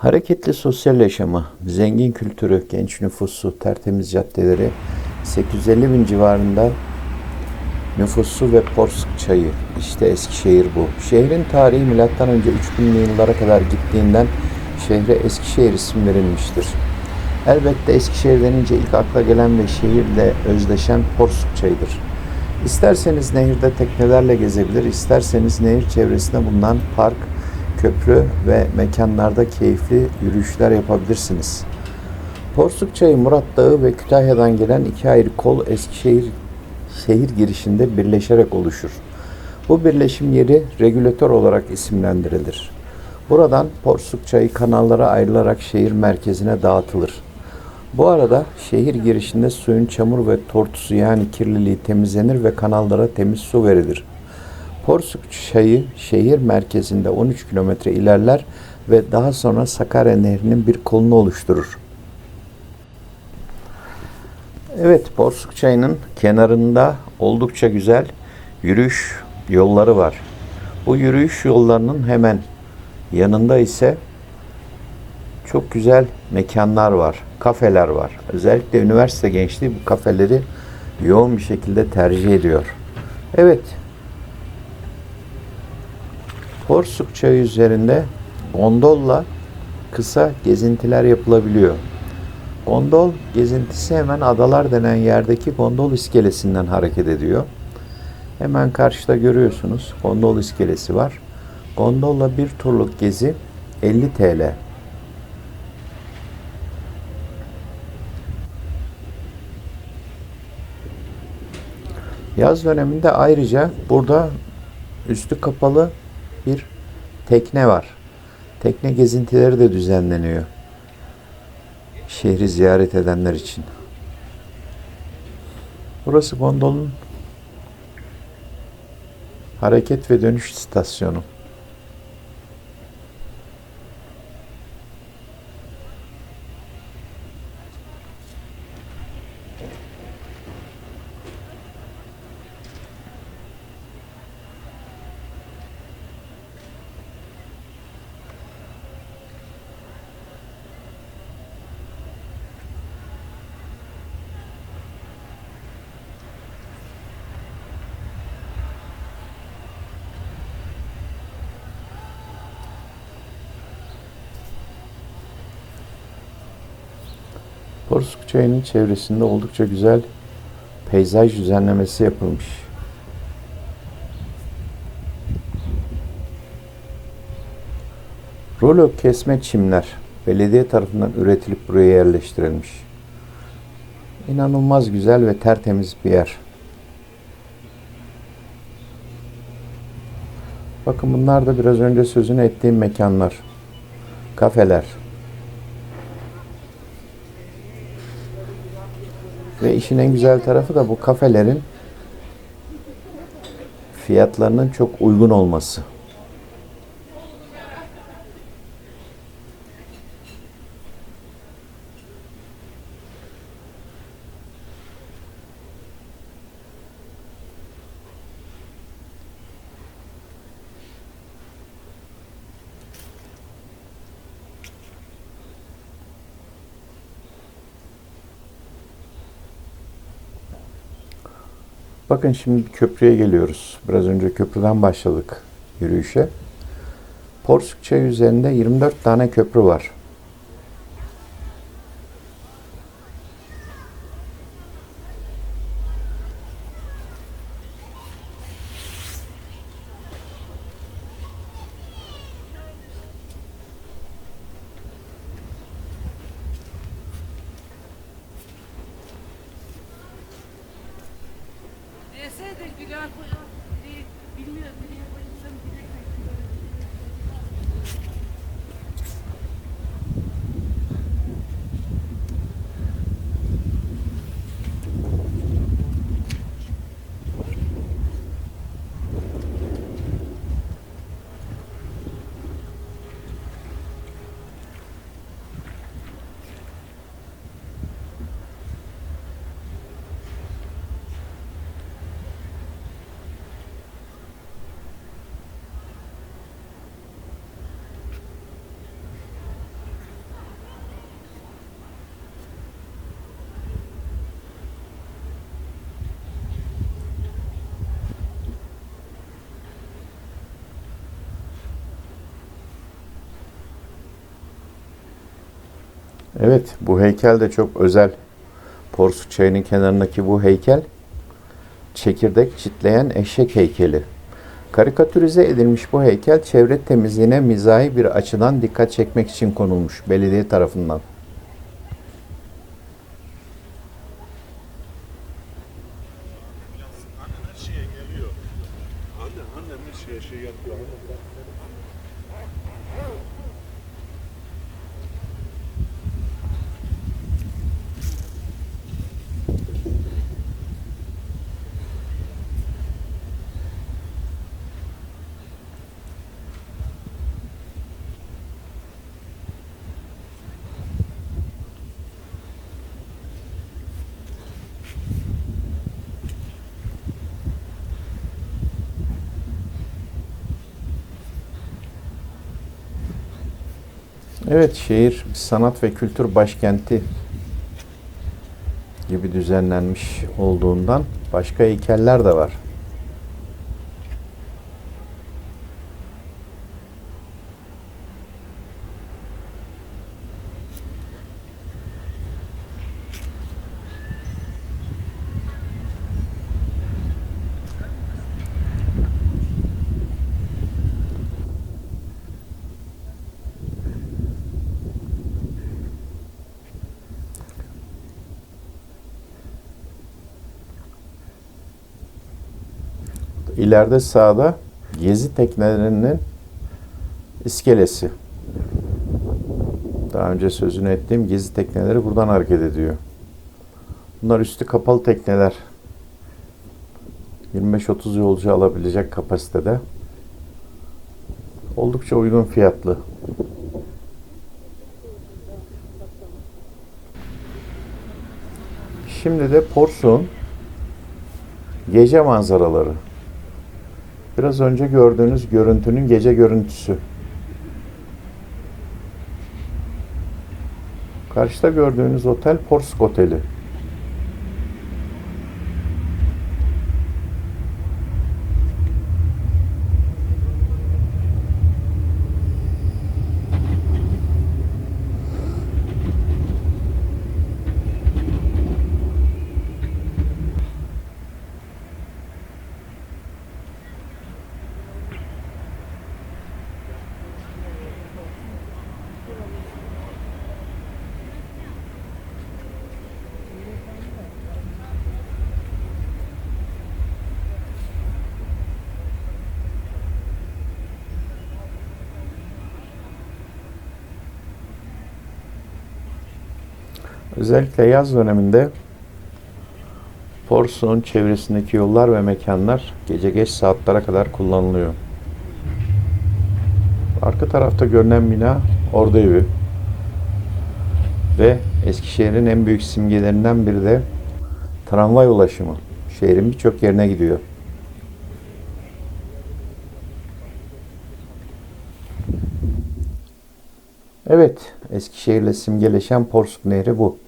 Hareketli sosyal yaşamı, zengin kültürü, genç nüfusu, tertemiz caddeleri, 850 bin civarında nüfusu ve Porsuk çayı. İşte Eskişehir bu. Şehrin tarihi milattan önce 3000'li yıllara kadar gittiğinden şehre Eskişehir isim verilmiştir. Elbette Eskişehir denince ilk akla gelen ve şehirle özdeşen Porsuk çayıdır. İsterseniz nehirde teknelerle gezebilir, isterseniz nehir çevresinde bulunan park, köprü ve mekanlarda keyifli yürüyüşler yapabilirsiniz. Porsuk Çayı Murat Dağı ve Kütahya'dan gelen iki ayrı kol Eskişehir şehir girişinde birleşerek oluşur. Bu birleşim yeri regülatör olarak isimlendirilir. Buradan Porsuk Çayı kanallara ayrılarak şehir merkezine dağıtılır. Bu arada şehir girişinde suyun çamur ve tortusu yani kirliliği temizlenir ve kanallara temiz su verilir. Porsuk Çayı şehir merkezinde 13 kilometre ilerler ve daha sonra Sakarya Nehri'nin bir kolunu oluşturur. Evet, Porsuk Çayı'nın kenarında oldukça güzel yürüyüş yolları var. Bu yürüyüş yollarının hemen yanında ise çok güzel mekanlar var, kafeler var. Özellikle üniversite gençliği bu kafeleri yoğun bir şekilde tercih ediyor. Evet, Porsuk Çayı üzerinde gondolla kısa gezintiler yapılabiliyor. Gondol gezintisi hemen adalar denen yerdeki gondol iskelesinden hareket ediyor. Hemen karşıda görüyorsunuz gondol iskelesi var. Gondolla bir turluk gezi 50 TL. Yaz döneminde ayrıca burada üstü kapalı bir tekne var. Tekne gezintileri de düzenleniyor. Şehri ziyaret edenler için. Burası gondolun hareket ve dönüş istasyonu. Porsuk Çayı'nın çevresinde oldukça güzel peyzaj düzenlemesi yapılmış. Rulo kesme çimler belediye tarafından üretilip buraya yerleştirilmiş. İnanılmaz güzel ve tertemiz bir yer. Bakın bunlar da biraz önce sözünü ettiğim mekanlar. Kafeler. Ve işin en güzel tarafı da bu kafelerin fiyatlarının çok uygun olması. Bakın şimdi köprüye geliyoruz. Biraz önce köprüden başladık yürüyüşe. Porsuk Çayı üzerinde 24 tane köprü var. De Güler koyar. Değil, bilmiyorum Evet, bu heykel de çok özel. Porsuk çayının kenarındaki bu heykel çekirdek çitleyen eşek heykeli. Karikatürize edilmiş bu heykel çevre temizliğine mizahi bir açıdan dikkat çekmek için konulmuş belediye tarafından. Evet, şehir sanat ve kültür başkenti gibi düzenlenmiş olduğundan başka heykeller de var. İleride sağda gezi teknelerinin iskelesi. Daha önce sözünü ettiğim gezi tekneleri buradan hareket ediyor. Bunlar üstü kapalı tekneler. 25-30 yolcu alabilecek kapasitede. Oldukça uygun fiyatlı. Şimdi de Porsu'nun gece manzaraları. Biraz önce gördüğünüz görüntünün gece görüntüsü. Karşıda gördüğünüz otel Porsuk Oteli. Özellikle yaz döneminde Porsuk'un çevresindeki yollar ve mekanlar gece geç saatlere kadar kullanılıyor. Arka tarafta görünen bina Ordu Evi. Ve Eskişehir'in en büyük simgelerinden biri de tramvay ulaşımı. Şehrin birçok yerine gidiyor. Evet, Eskişehir'le simgeleşen Porsuk Nehri bu.